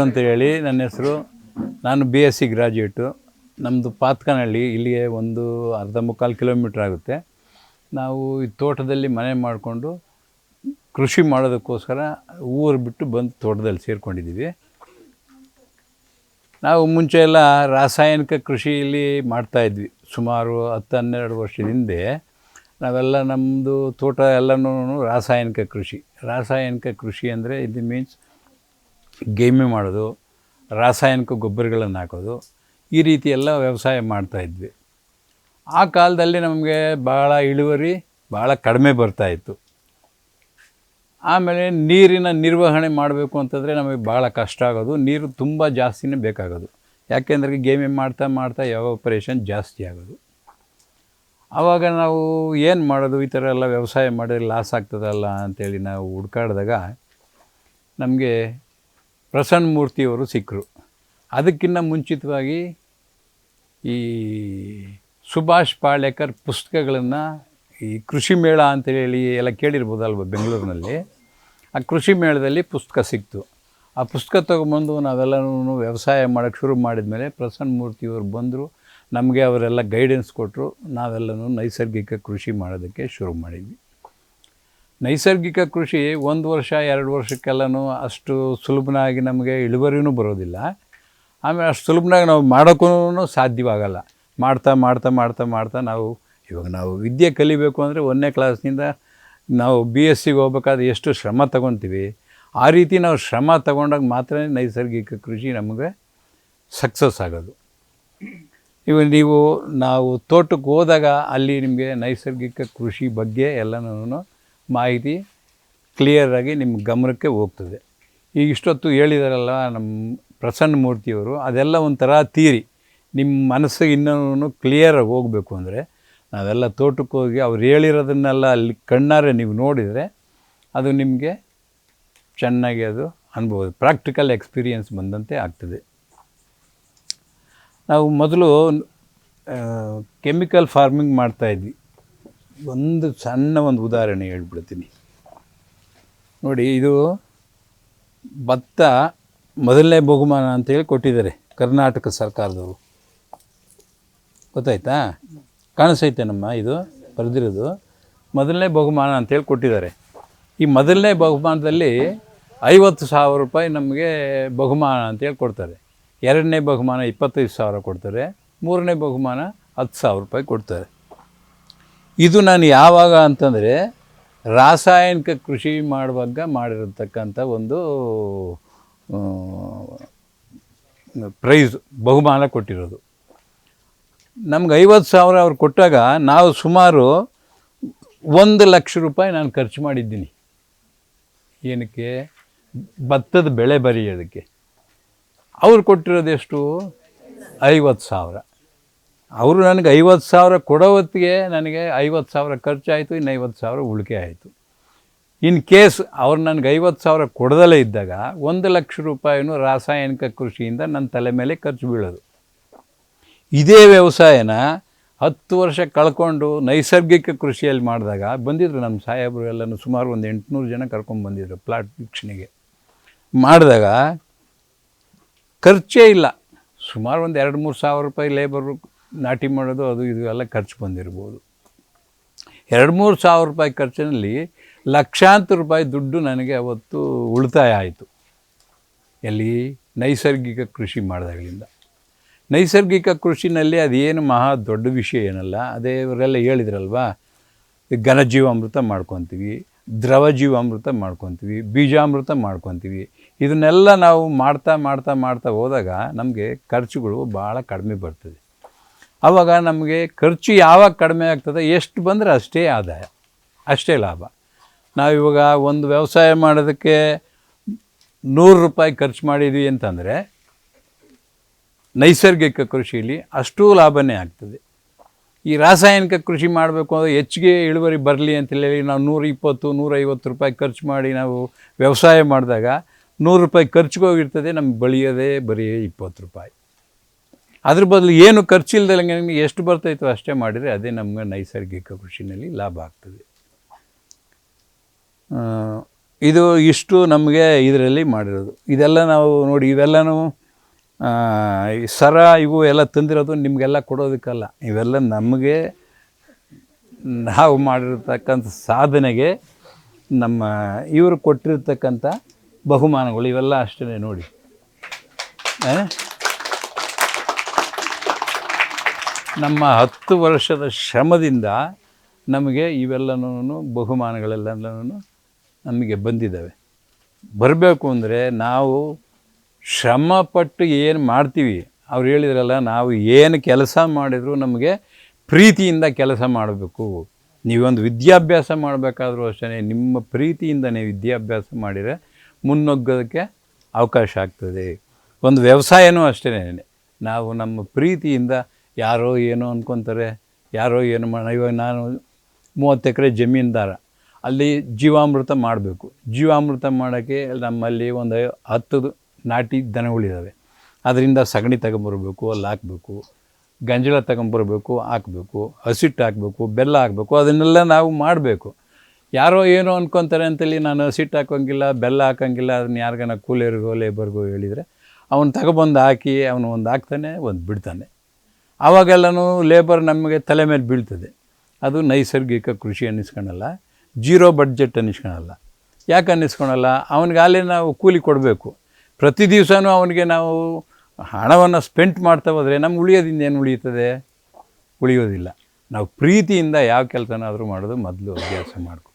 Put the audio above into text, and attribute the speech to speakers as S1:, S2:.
S1: ಅಂತ ಹೇಳಿ ನನ್ನ ಹೆಸರು, ನಾನು ಬಿ ಎಸ್ ಸಿ ಗ್ರಾಜ್ಯುಯೇಟು ನಮ್ಮದು ಪಾತ್ಕನಹಳ್ಳಿ, ಇಲ್ಲಿಗೆ ಒಂದು ಅರ್ಧ ಮುಕ್ಕಾಲು ಕಿಲೋಮೀಟ್ರ್ ಆಗುತ್ತೆ. ನಾವು ಈ ತೋಟದಲ್ಲಿ ಮನೆ ಮಾಡಿಕೊಂಡು ಕೃಷಿ ಮಾಡೋದಕ್ಕೋಸ್ಕರ ಊರು ಬಿಟ್ಟು ಬಂದು ತೋಟದಲ್ಲಿ ಸೇರಿಕೊಂಡಿದ್ದೀವಿ. ನಾವು ಮುಂಚೆ ಎಲ್ಲ ರಾಸಾಯನಿಕ ಕೃಷಿಯಲ್ಲಿ ಮಾಡ್ತಾಯಿದ್ವಿ ಸುಮಾರು ಹತ್ತು ಹನ್ನೆರಡು ವರ್ಷದ ಹಿಂದೆ ನಾವೆಲ್ಲ ನಮ್ಮದು ತೋಟ ಎಲ್ಲನೂ ರಾಸಾಯನಿಕ ಕೃಷಿ. ರಾಸಾಯನಿಕ ಕೃಷಿ ಅಂದರೆ ಇದು ಮೀನ್ಸ್ ಗೇಮೆ ಮಾಡೋದು, ರಾಸಾಯನಿಕ ಗೊಬ್ಬರಗಳನ್ನು ಹಾಕೋದು, ಈ ರೀತಿ ಎಲ್ಲ ವ್ಯವಸಾಯ ಮಾಡ್ತಾಯಿದ್ವಿ ಆ ಕಾಲದಲ್ಲಿ ನಮಗೆ ಭಾಳ ಇಳುವರಿ ಭಾಳ ಕಡಿಮೆ ಬರ್ತಾಯಿತ್ತು ಆಮೇಲೆ ನೀರಿನ ನಿರ್ವಹಣೆ ಮಾಡಬೇಕು ಅಂತಂದರೆ ನಮಗೆ ಭಾಳ ಕಷ್ಟ ಆಗೋದು, ನೀರು ತುಂಬ ಜಾಸ್ತಿನೇ ಬೇಕಾಗೋದು. ಯಾಕೆಂದರೆ ಗೇಮೆ ಮಾಡ್ತಾ ಮಾಡ್ತಾ ಯಾವ ಆಪರೇಷನ್ ಜಾಸ್ತಿ ಆಗೋದು. ಆವಾಗ ನಾವು ಏನು ಮಾಡೋದು, ಈ ಥರ ಎಲ್ಲ ವ್ಯವಸಾಯ ಮಾಡಿದ್ರೆ ಲಾಸ್ ಆಗ್ತದಲ್ಲ ಅಂತೇಳಿ ನಾವು ಹುಡ್ಕಾಡಿದಾಗ ನಮಗೆ ಪ್ರಸನ್ನ ಮೂರ್ತಿಯವರು ಸಿಕ್ಕರು. ಅದಕ್ಕಿಂತ ಮುಂಚಿತವಾಗಿ ಈ ಸುಭಾಷ್ ಪಾಳೇಕರ್ ಪುಸ್ತಕಗಳನ್ನು ಈ ಕೃಷಿ ಮೇಳ ಅಂತೇಳಿ ಎಲ್ಲ ಕೇಳಿರ್ಬೋದಲ್ವ ಬೆಂಗಳೂರಿನಲ್ಲಿ? ಆ ಕೃಷಿ ಮೇಳದಲ್ಲಿ ಪುಸ್ತಕ ಸಿಕ್ತು. ಆ ಪುಸ್ತಕ ತೊಗೊಂಬಂದು ನಾವೆಲ್ಲನೂ ವ್ಯವಸಾಯ ಮಾಡೋಕ್ಕೆ ಶುರು ಮಾಡಿದ ಮೇಲೆ ಪ್ರಸನ್ನ ಮೂರ್ತಿಯವರು ಬಂದರು. ನಮಗೆ ಅವರೆಲ್ಲ ಗೈಡೆನ್ಸ್ ಕೊಟ್ಟರು ನಾವೆಲ್ಲನೂ ನೈಸರ್ಗಿಕ ಕೃಷಿ ಮಾಡೋದಕ್ಕೆ ಶುರು ಮಾಡಿದ್ವಿ. ನೈಸರ್ಗಿಕ ಕೃಷಿ ಒಂದು ವರ್ಷ, ಎರಡು ವರ್ಷಕ್ಕೆಲ್ಲನೂ ಅಷ್ಟು ಸುಲಭನಾಗಿ ನಮಗೆ ಇಳುವರಿನೂ ಬರೋದಿಲ್ಲ. ಆಮೇಲೆ ಅಷ್ಟು ಸುಲಭನಾಗಿ ನಾವು ಮಾಡೋಕ್ಕೂ ಸಾಧ್ಯವಾಗಲ್ಲ. ಮಾಡ್ತಾ ಮಾಡ್ತಾ ಮಾಡ್ತಾ ಮಾಡ್ತಾ ನಾವು ಇವಾಗ ನಾವು ವಿದ್ಯೆ ಕಲಿಬೇಕು ಅಂದರೆ ಒಂದನೇ ಕ್ಲಾಸ್ನಿಂದ ನಾವು ಬಿ ಎಸ್ ಸಿಗೆ ಹೋಗ್ಬೇಕಾದ್ರೆ ಎಷ್ಟು ಶ್ರಮ ತಗೊತೀವಿ? ಆ ರೀತಿ ನಾವು ಶ್ರಮ ತಗೊಂಡಾಗ ಮಾತ್ರ ನೈಸರ್ಗಿಕ ಕೃಷಿ ನಮಗೆ ಸಕ್ಸಸ್ ಆಗೋದು. ಇವಾಗ ನೀವು ನಾವು ತೋಟಕ್ಕೆ ಹೋದಾಗ ಅಲ್ಲಿ ನಿಮಗೆ ನೈಸರ್ಗಿಕ ಕೃಷಿ ಬಗ್ಗೆ ಎಲ್ಲನೂ ಮಾಹಿತಿ ಕ್ಲಿಯರಾಗಿ ನಿಮ್ಮ ಗಮನಕ್ಕೆ ಹೋಗ್ತದೆ. ಈಗ ಇಷ್ಟೊತ್ತು ಹೇಳಿದಾರಲ್ಲ ನಮ್ಮ ಪ್ರಸನ್ನ ಮೂರ್ತಿಯವರು ಅದೆಲ್ಲ ಒಂಥರ ತೀರಿ ನಿಮ್ಮ ಮನಸ್ಸಿಗೆ ಇನ್ನೂ ಕ್ಲಿಯರಾಗಿ ಹೋಗಬೇಕು ಅಂದರೆ ನಾವೆಲ್ಲ ತೋಟಕ್ಕೆ ಹೋಗಿ ಅವ್ರು ಹೇಳಿರೋದನ್ನೆಲ್ಲ ಅಲ್ಲಿ ಕಣ್ಣಾರೆ ನೀವು ನೋಡಿದರೆ ಅದು ನಿಮಗೆ ಚೆನ್ನಾಗಿ ಅದು ಅನ್ಬೋದು. ಪ್ರಾಕ್ಟಿಕಲ್ ಎಕ್ಸ್ಪೀರಿಯನ್ಸ್ ಬಂದಂತೆ ಆಗ್ತದೆ. ನಾವು ಮೊದಲು ಕೆಮಿಕಲ್ ಫಾರ್ಮಿಂಗ್ ಮಾಡ್ತಾಯಿದ್ವಿ ಒಂದು ಸಣ್ಣ ಒಂದು ಉದಾಹರಣೆ ಹೇಳ್ಬಿಡ್ತೀನಿ. ನೋಡಿ, ಇದು ಭತ್ತ ಮೊದಲನೇ ಬಹುಮಾನ ಅಂತೇಳಿ ಕೊಟ್ಟಿದ್ದಾರೆ ಕರ್ನಾಟಕ ಸರ್ಕಾರದವರು. ಗೊತ್ತಾಯ್ತಾ? ಕಾಣಿಸೈತೆ ನಮ್ಮ ಇದು, ಬರೆದಿರೋದು. ಮೊದಲನೇ ಬಹುಮಾನ ಅಂತೇಳಿ ಕೊಟ್ಟಿದ್ದಾರೆ. ಈ ಮೊದಲನೇ ಬಹುಮಾನದಲ್ಲಿ ಐವತ್ತು ಸಾವಿರ ರೂಪಾಯಿ ನಮಗೆ ಬಹುಮಾನ ಅಂತೇಳಿ ಕೊಡ್ತಾರೆ. ಎರಡನೇ ಬಹುಮಾನ ಇಪ್ಪತ್ತೈದು ಸಾವಿರ ಕೊಡ್ತಾರೆ. ಮೂರನೇ ಬಹುಮಾನ ಹತ್ತು ಸಾವಿರ ರೂಪಾಯಿ ಕೊಡ್ತಾರೆ. ಇದು ನಾನು ಯಾವಾಗ ಅಂತಂದರೆ ರಾಸಾಯನಿಕ ಕೃಷಿ ಮಾಡುವಾಗ ಮಾಡಿರತಕ್ಕಂಥ ಒಂದು ಪ್ರೈಸ್, ಬಹುಮಾನ ಕೊಟ್ಟಿರೋದು. ನಮ್ಗೆ ಐವತ್ತು ಸಾವಿರ ಅವ್ರು ಕೊಟ್ಟಾಗ ನಾವು ಸುಮಾರು ಒಂದು ಲಕ್ಷ ರೂಪಾಯಿ ನಾನು ಖರ್ಚು ಮಾಡಿದ್ದೀನಿ. ಏನಕ್ಕೆ? ಭತ್ತದ ಬೆಳೆ ಬರೆಯೋದಕ್ಕೆ ಅವ್ರು ಕೊಟ್ಟಿರೋದು ಎಷ್ಟು? ಐವತ್ತು ಸಾವಿರ. ಅವರು ನನಗೆ ಐವತ್ತು ಸಾವಿರ ಕೊಡೋ ಹೊತ್ತಿಗೆ ನನಗೆ ಐವತ್ತು ಸಾವಿರ ಖರ್ಚಾಯಿತು, ಇನ್ನು ಐವತ್ತು ಸಾವಿರ ಉಳಿಕೆ ಆಯಿತು. ಇನ್ ಕೇಸ್ ಅವ್ರು ನನಗೆ ಐವತ್ತು ಸಾವಿರ ಕೊಡದಲ್ಲೇ ಇದ್ದಾಗ ಒಂದು ಲಕ್ಷ ರೂಪಾಯಿನೂ ರಾಸಾಯನಿಕ ಕೃಷಿಯಿಂದ ನನ್ನ ತಲೆ ಮೇಲೆ ಖರ್ಚು ಬೀಳೋದು. ಇದೇ ವ್ಯವಸಾಯನ ಹತ್ತು ವರ್ಷ ಕಳ್ಕೊಂಡು ನೈಸರ್ಗಿಕ ಕೃಷಿಯಲ್ಲಿ ಮಾಡಿದಾಗ ಬಂದಿದ್ರು ನಮ್ಮ ಸಾಹೇಬರು ಎಲ್ಲನೂ ಸುಮಾರು ಒಂದು ಎಂಟುನೂರು ಜನ ಕರ್ಕೊಂಡು ಬಂದಿದ್ರು ಪ್ಲಾಟ್ ವೀಕ್ಷಣೆಗೆ. ಮಾಡಿದಾಗ ಖರ್ಚೇ ಇಲ್ಲ. ಸುಮಾರು ಒಂದು ಎರಡು ಮೂರು ಸಾವಿರ ರೂಪಾಯಿ ಲೇಬರು ನಾಟಿ ಮಾಡೋದು ಅದು ಇದು ಎಲ್ಲ ಖರ್ಚು ಬಂದಿರ್ಬೋದು. ಎರಡು ಮೂರು ಸಾವಿರ ರೂಪಾಯಿ ಖರ್ಚಿನಲ್ಲಿ ಲಕ್ಷಾಂತರ ರೂಪಾಯಿ ದುಡ್ಡು ನನಗೆ ಅವತ್ತು ಉಳಿತಾಯ ಆಯಿತು. ಎಲ್ಲಿ? ನೈಸರ್ಗಿಕ ಕೃಷಿ ಮಾಡಿದಾಗಲಿಂದ. ನೈಸರ್ಗಿಕ ಕೃಷಿನಲ್ಲಿ ಅದೇನು ಮಹಾ ದೊಡ್ಡ ವಿಷಯ ಏನಲ್ಲ, ಅದೇ ಇವರೆಲ್ಲ ಹೇಳಿದ್ರಲ್ವಾ? ಘನ ಘನಜೀವಾಮೃತ ಮಾಡ್ಕೊತೀವಿ ದ್ರವ ಜೀವಾಮೃತ ಮಾಡ್ಕೊತೀವಿ, ಬೀಜಾಮೃತ ಮಾಡ್ಕೊತೀವಿ. ಇದನ್ನೆಲ್ಲ ನಾವು ಮಾಡ್ತಾ ಮಾಡ್ತಾ ಮಾಡ್ತಾ ಹೋದಾಗ ನಮಗೆ ಖರ್ಚುಗಳು ಭಾಳ ಕಡಿಮೆ ಬರ್ತದೆ. ಆವಾಗ ನಮಗೆ ಖರ್ಚು ಯಾವಾಗ ಕಡಿಮೆ ಆಗ್ತದೆ, ಎಷ್ಟು ಬಂದರೆ ಅಷ್ಟೇ ಆದಾಯ, ಅಷ್ಟೇ ಲಾಭ. ನಾವು ಇವಾಗ ಒಂದು ವ್ಯವಸಾಯ ಮಾಡೋದಕ್ಕೆ ನೂರು ರೂಪಾಯಿ ಖರ್ಚು ಮಾಡಿದ್ವಿ ಅಂತಂದರೆ, ನೈಸರ್ಗಿಕ ಕೃಷಿಯಲ್ಲಿ ಅಷ್ಟೂ ಲಾಭನೇ ಆಗ್ತದೆ. ಈ ರಾಸಾಯನಿಕ ಕೃಷಿ ಮಾಡಬೇಕು ಅಂದರೆ ಹೆಚ್ಚಿಗೆ ಇಳುವರಿ ಬರಲಿ ಅಂತೇಳಿ ನಾವು ನೂರ ಇಪ್ಪತ್ತು ನೂರೈವತ್ತು ರೂಪಾಯಿ ಖರ್ಚು ಮಾಡಿ ನಾವು ವ್ಯವಸಾಯ ಮಾಡಿದಾಗ ನೂರು ರೂಪಾಯಿ ಖರ್ಚಿಗೆ ಹೋಗಿರ್ತದೆ ನಮ್ಗೆ ಬಳಿಯೋದೇ ಬರೀ ಇಪ್ಪತ್ತು ರೂಪಾಯಿ. ಅದ್ರ ಬದಲು ಏನು ಖರ್ಚಿಲ್ದಲ್ಲ ನಿಮಗೆ ಎಷ್ಟು ಬರ್ತೈತೋ ಅಷ್ಟೇ ಮಾಡಿದರೆ ಅದೇ ನಮಗೆ ನೈಸರ್ಗಿಕ ಕೃಷಿನಲ್ಲಿ ಲಾಭ ಆಗ್ತದೆ. ಇದು ಇಷ್ಟು ನಮಗೆ ಇದರಲ್ಲಿ ಮಾಡಿರೋದು. ಇದೆಲ್ಲ ನಾವು ನೋಡಿ ಇವೆಲ್ಲನೂ ಸರ ಇವು ಎಲ್ಲ ತಂದಿರೋದು ನಿಮಗೆಲ್ಲ ಕೊಡೋದಕ್ಕಲ್ಲ. ಇವೆಲ್ಲ ನಮಗೆ ನಾವು ಮಾಡಿರ್ತಕ್ಕಂಥ ಸಾಧನೆಗೆ ನಮ್ಮ, ಇವರು ಕೊಟ್ಟಿರ್ತಕ್ಕಂಥ ಬಹುಮಾನಗಳು ಇವೆಲ್ಲ ಅಷ್ಟೇ ನೋಡಿ ಆ? ನಮ್ಮ ಹತ್ತು ವರ್ಷದ ಶ್ರಮದಿಂದ ನಮಗೆ ಇವೆಲ್ಲನೂ ಬಹುಮಾನಗಳೆಲ್ಲನೂ ನಮಗೆ ಬಂದಿದ್ದಾವೆ. ಬರಬೇಕು ಅಂದರೆ ನಾವು ಶ್ರಮಪಟ್ಟು ಏನು ಮಾಡ್ತೀವಿ? ಅವ್ರು ಹೇಳಿದ್ರಲ್ಲ, ನಾವು ಏನು ಕೆಲಸ ಮಾಡಿದರೂ ನಮಗೆ ಪ್ರೀತಿಯಿಂದ ಕೆಲಸ ಮಾಡಬೇಕು. ನೀವೊಂದು ವಿದ್ಯಾಭ್ಯಾಸ ಮಾಡಬೇಕಾದ್ರೂ ಅಷ್ಟೇ ನಿಮ್ಮ ಪ್ರೀತಿಯಿಂದನೇ ವಿದ್ಯಾಭ್ಯಾಸ ಮಾಡಿದರೆ ಮುನ್ನುಗ್ಗೋದಕ್ಕೆ ಅವಕಾಶ ಆಗ್ತದೆ. ಒಂದು ವ್ಯವಸಾಯನೂ ಅಷ್ಟೇ ನಾವು ನಮ್ಮ ಪ್ರೀತಿಯಿಂದ ಯಾರೋ ಏನೋ ಅಂದ್ಕೊತಾರೆ ಯಾರೋ ಏನು ಮಾಡ ಇವಾಗ ನಾನು ಮೂವತ್ತು ಎಕರೆ ಜಮೀನ್ದಾರ ಅಲ್ಲಿ ಜೀವಾಮೃತ ಮಾಡಬೇಕು. ಜೀವಾಮೃತ ಮಾಡೋಕ್ಕೆ ನಮ್ಮಲ್ಲಿ ಒಂದು ಹತ್ತು ನಾಟಿ ದನಗಳಿದ್ದಾವೆ ಅದರಿಂದ ಸಗಣಿ ತಗೊಂಬರ್ಬೇಕು, ಅಲ್ಲಿ ಹಾಕಬೇಕು, ಗಂಜಲ ತಗೊಂಬರ್ಬೇಕು, ಹಾಕಬೇಕು, ಹಸಿಟ್ಟು ಹಾಕಬೇಕು, ಬೆಲ್ಲ ಹಾಕಬೇಕು, ಅದನ್ನೆಲ್ಲ ನಾವು ಮಾಡಬೇಕು. ಯಾರೋ ಏನೋ ಅಂದ್ಕೊತಾರೆ ಅಂತೇಳಿ ನಾನು ಹಸಿಟ್ಟು ಹಾಕೋಂಗಿಲ್ಲ ಬೆಲ್ಲ ಹಾಕೋಂಗಿಲ್ಲ ಅದನ್ನ ಯಾರಿಗಾನ ಕೂಲಿಯರ್ಗೋ ಲೇಬರ್ಗೋ ಹೇಳಿದರೆ, ಅವನು ತಗೊಬಂದು ಹಾಕಿ, ಅವನು ಒಂದು ಹಾಕ್ತಾನೆ, ಒಂದು ಬಿಡ್ತಾನೆ. ಆವಾಗೆಲ್ಲನೂ ಲೇಬರ್ ನಮಗೆ ತಲೆ ಮೇಲೆ ಬೀಳ್ತದೆ. ಅದು ನೈಸರ್ಗಿಕ ಕೃಷಿ ಅನ್ನಿಸ್ಕೊಳಲ್ಲ, ಜೀರೋ ಬಡ್ಜೆಟ್ ಅನ್ನಿಸ್ಕೊಳಲ್ಲ. ಯಾಕೆ ಅನ್ನಿಸ್ಕೊಳಲ್ಲ? ಅವನಿಗೆ ಅಲ್ಲೇ ನಾವು ಕೂಲಿ ಕೊಡಬೇಕು. ಪ್ರತಿ ದಿವಸವೂ ಅವನಿಗೆ ನಾವು ಹಣವನ್ನು ಸ್ಪೆಂಟ್ ಮಾಡ್ತಾ ಹೋದರೆ ನಮ್ಗೆ ಉಳಿಯೋದಿಂದ ಏನು ಉಳಿಯುತ್ತದೆ? ಉಳಿಯೋದಿಲ್ಲ. ನಾವು ಪ್ರೀತಿಯಿಂದ ಯಾವ ಕೆಲಸನಾದರೂ ಮಾಡೋದು ಮೊದಲು ಅಭ್ಯಾಸ ಮಾಡಬೇಕು